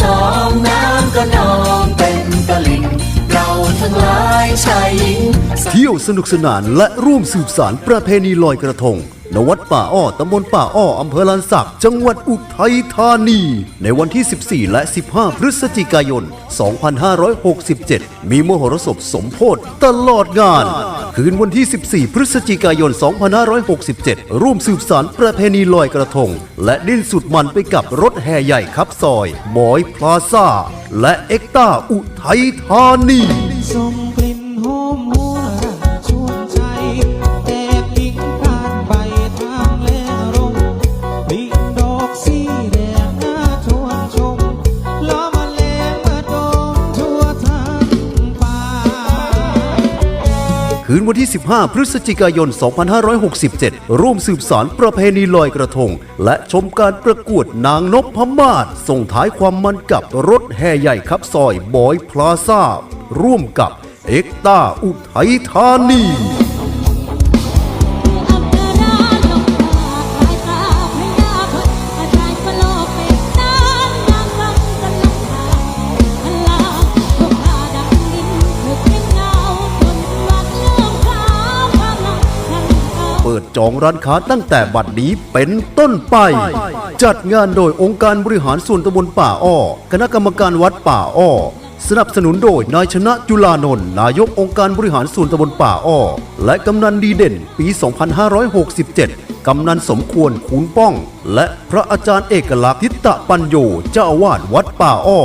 สองน้ำก็นองเป็นตลิ่งเราทั้งหลายชายหญิง เที่ยวสนุกสนานและร่วมสืบสารประเพณีลอยกระทง ณวัดป่าอ้อตำบลป่าอ้ออำเภอลานสัก จังหวัดอุทัยธานี ในวันที่ 14 และ 15 พฤศจิกายน 2567 มีมโหรสพสมโพธตลอดงาน คืนวันที่ 14 พฤศจิกายน 2567 ร่วมสืบสารประเพณีลอยกระทง และดิ้นสุดมันไปกับรถแห่ใหญ่ครับซอยบอยพลาซ่า และเอ็กต้าอุทัยธานี คืนวันที่ 15 พฤศจิกายน 2567 ร่วมสืบสารประเพณีลอยกระทง และชมการประกวดนางนพมาศส่งท้ายความมันกับรถแห่ใหญ่ครับซอยบอยพลาซ่าร่วมกับเอกตาอุทัยธานี ปิดจองร้านค้าตั้งแต่บัดนี้เป็นต้นไป จัดงานโดยองค์การบริหารส่วนตำบลป่าอ้อ คณะกรรมการวัดป่าอ้อ สนับสนุนโดยนายชนะจุลานนท์นายกองค์การบริหารส่วนตำบลป่าอ้อ และกำนันดีเด่นปี 2567 กำนันสมควรคูนป้อง และพระอาจารย์เอกลักษณ์ทิตตะปัญโยเจ้าอาวาสวัดป่าอ้อ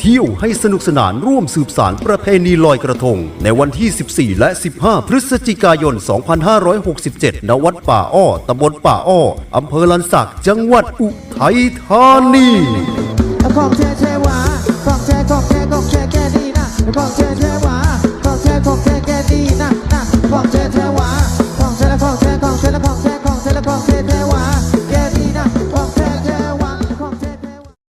เที่ยวให้สนุกสนานร่วมสืบสารประเพณีลอยกระทง ในวันที่ 14 และ 15 พฤศจิกายน 2567 ณ วัดป่าอ้อตำบลป่าอ้ออำเภอลันสัก จังหวัดอุทัยธานีของแท้แท้หวานของแท้ของแท้ของแท้แก่ดีนะของแท้